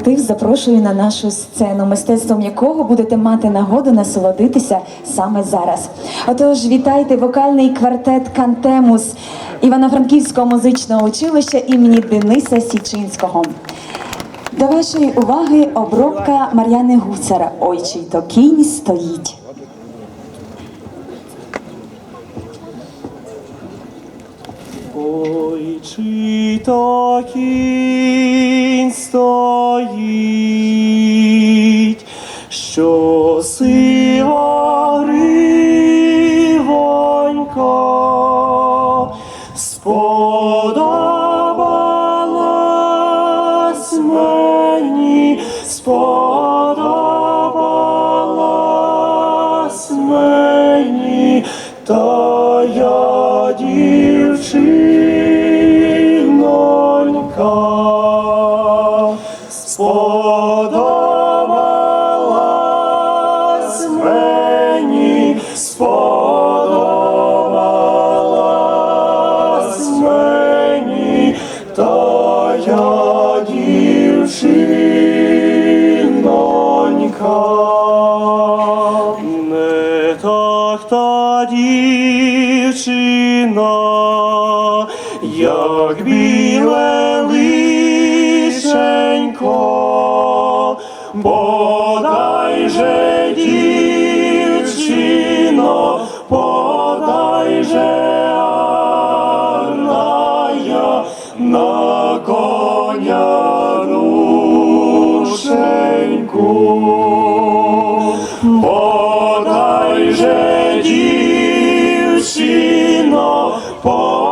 колектив запрошую на нашу сцену, мистецтвом якого будете мати нагоду насолодитися саме зараз. Отож, вітайте вокальний квартет Кантемус Івано-Франківського музичного училища імені Дениса Січинського. До вашої уваги обробка Мар'яни Гуцера. Ой, чий то кінь стоїть. Ой, чи то кінь стоїть, що сива дівчинонька. Не так та дівчина, як біле лишенько, подай же дівчино, же дівчино, подай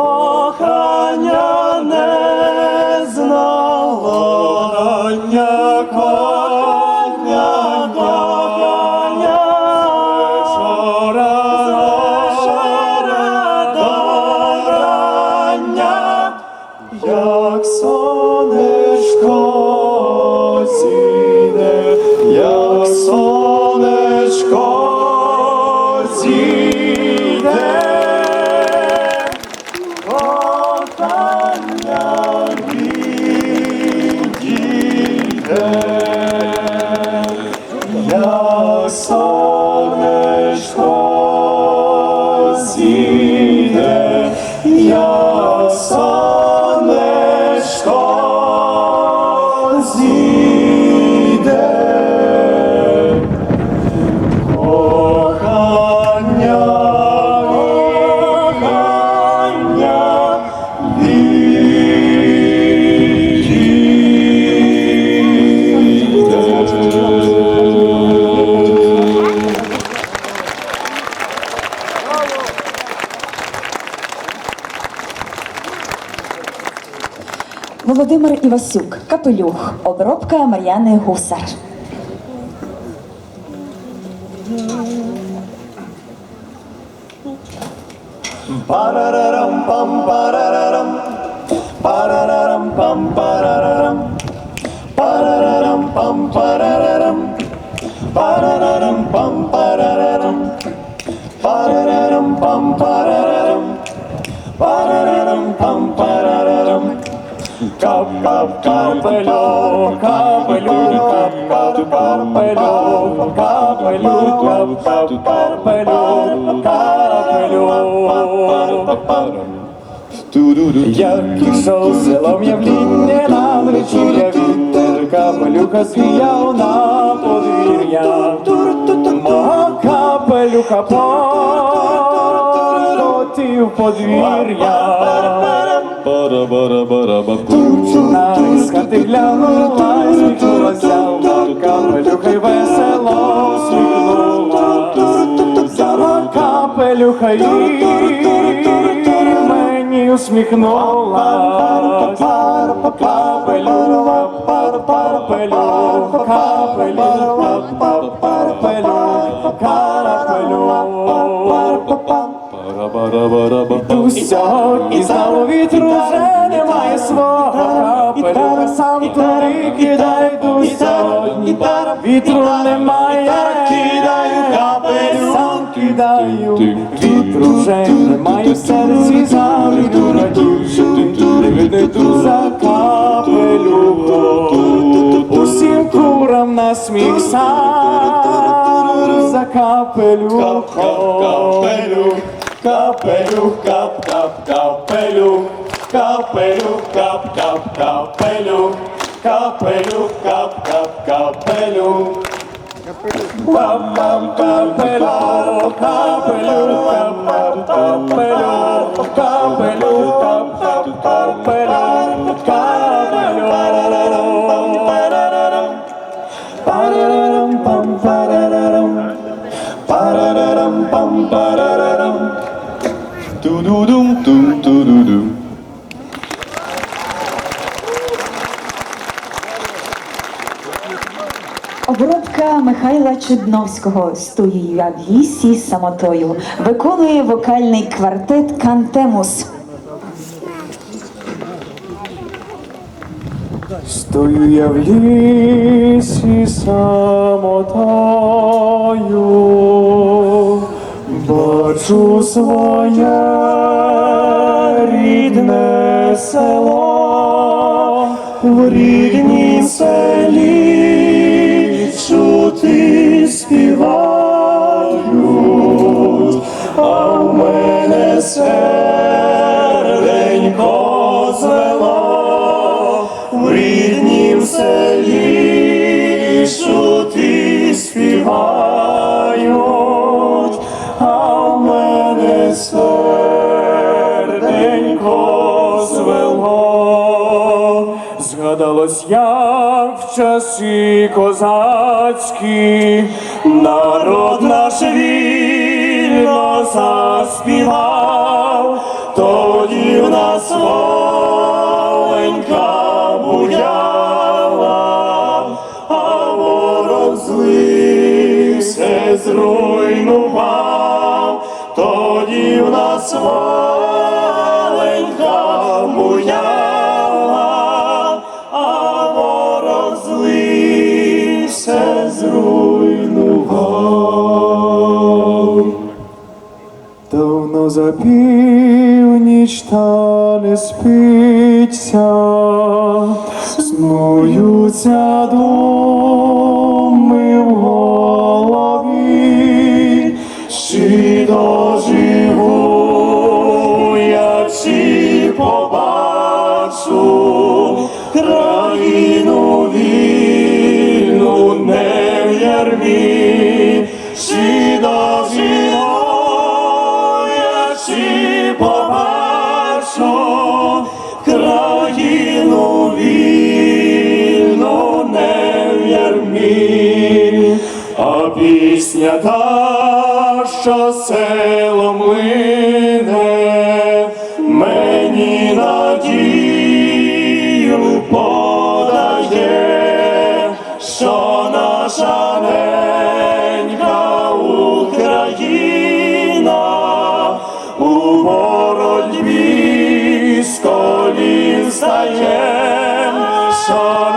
кохання не знала. Коня, коня, коня, шора, шора, до як сонечко зійде, як сонечко зійде, Володимир Івасюк, Капелюх, обробка Мар'яни Гусар. Парарарам пам парарарам капелюх, капелюх, кап кап капелюх, капелюх, кап кап капелюх, капелюх. Як ішов селом явління на вечіря вітер, капелюха звіяв на подвір'я. Мого капелюха полетів подвір'я. На із хати глянула, і сміхнулася, капелюха й весело сміхнула. Взяла капелюха і мені усміхнула. Капелюха, капелюха, капелюха, Дуся, і знову вітру вже немає свого. Капелюха, сам туди кидай дуся, вітру немає, кидаю капелюх, сам кидаю, вітру вже немає. В серці, завіду радію, не виду за капелюхом, усім курам на сміх сам. За капелюхом. Капелюх, капелюх, кап, кап, капелюх, капелюх, кап, кап, капелюх, капелюх, кап, кап, капелюх. Пам пам капелюх, капелюх, пам пам капелюх, капелюх, пам пам капелюх, капелюх. Парарам пам парарам, парарам пам парарам. Ту-ду-дум, тум, ту-ду-дум. Обробка Михайла Чудновського стою в лісі самотою. Виконує вокальний квартет Кантемус. Стою я в лісі самотою, бачу своє рідне село, в рідній селі Згадалось, як в часи козацькі народ наш вільно заспівав, тоді в нас воленька буяла, а ворог злий все зруйнував, тоді в нас воленька за північ та не спиться, снуються думи в голові, чи доживу я, чи побачу країну вільну не в ярмі, в а пісня та, що селом лине, мені надію подає, що наша ненька Україна у боротьбі з колін стає, що